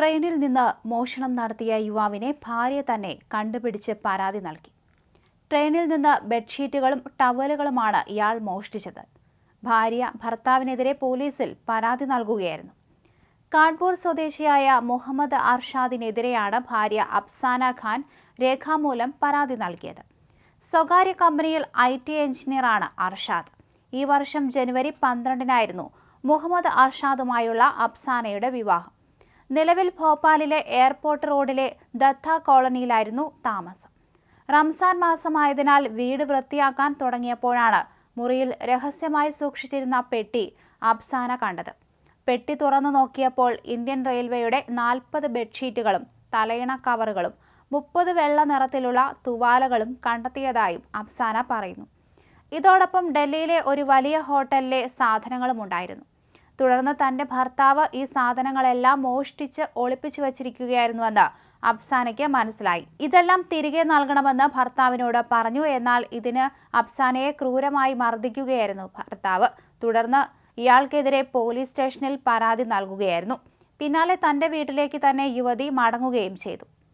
ട്രെയിനിൽ നിന്ന് മോഷണം നടത്തിയ യുവാവിനെ ഭാര്യ തന്നെ കണ്ടുപിടിച്ച് പരാതി നൽകി. ട്രെയിനിൽ നിന്ന് ബെഡ്ഷീറ്റുകളും ടവലുകളുമാണ് ഇയാൾ മോഷ്ടിച്ചത്. ഭാര്യ ഭർത്താവിനെതിരെ പോലീസിൽ പരാതി നൽകുകയായിരുന്നു. കാൺപൂർ സ്വദേശിയായ മുഹമ്മദ് അർഷാദിനെതിരെയാണ് ഭാര്യ അഫ്സാന ഖാൻ രേഖാമൂലം പരാതി നൽകിയത്. സ്വകാര്യ കമ്പനിയിൽ ഐ ടി എഞ്ചിനീയറാണ് അർഷാദ്. ഈ വർഷം ജനുവരി പന്ത്രണ്ടിനായിരുന്നു മുഹമ്മദ് അർഷാദുമായുള്ള അഫ്സാനയുടെ വിവാഹം. നിലവിൽ ഭോപ്പാലിലെ എയർപോർട്ട് റോഡിലെ ദത്ത കോളനിയിലായിരുന്നു താമസം. റംസാൻ മാസമായതിനാൽ വീട് വൃത്തിയാക്കാൻ തുടങ്ങിയപ്പോഴാണ് മുറിയിൽ രഹസ്യമായി സൂക്ഷിച്ചിരുന്ന പെട്ടി അബ്സാന കണ്ടത്. പെട്ടി തുറന്നു നോക്കിയപ്പോൾ ഇന്ത്യൻ റെയിൽവേയുടെ നാൽപ്പത് ബെഡ്ഷീറ്റുകളും തലയിണ കവറുകളും മുപ്പത് വെള്ള നിറത്തിലുള്ള തുവാലകളും കണ്ടെത്തിയതായും അബ്സാന പറയുന്നു. ഇതോടൊപ്പം ഡൽഹിയിലെ ഒരു വലിയ ഹോട്ടലിലെ സാധനങ്ങളും ഉണ്ടായിരുന്നു. തുടർന്ന് തന്റെ ഭർത്താവ് ഈ സാധനങ്ങളെല്ലാം മോഷ്ടിച്ച് ഒളിപ്പിച്ചു വച്ചിരിക്കുകയായിരുന്നുവെന്ന് അബ്സാനയ്ക്ക് മനസ്സിലായി. ഇതെല്ലാം തിരികെ നൽകണമെന്ന് ഭർത്താവിനോട് പറഞ്ഞു. എന്നാൽ ഇതിന് അബ്സാനയെ ക്രൂരമായി മർദ്ദിക്കുകയായിരുന്നു ഭർത്താവ്. തുടർന്ന് ഇയാൾക്കെതിരെ പോലീസ് സ്റ്റേഷനിൽ പരാതി നൽകുകയായിരുന്നു. പിന്നാലെ തന്റെ വീട്ടിലേക്ക് തന്നെ യുവതി മടങ്ങുകയും ചെയ്തു.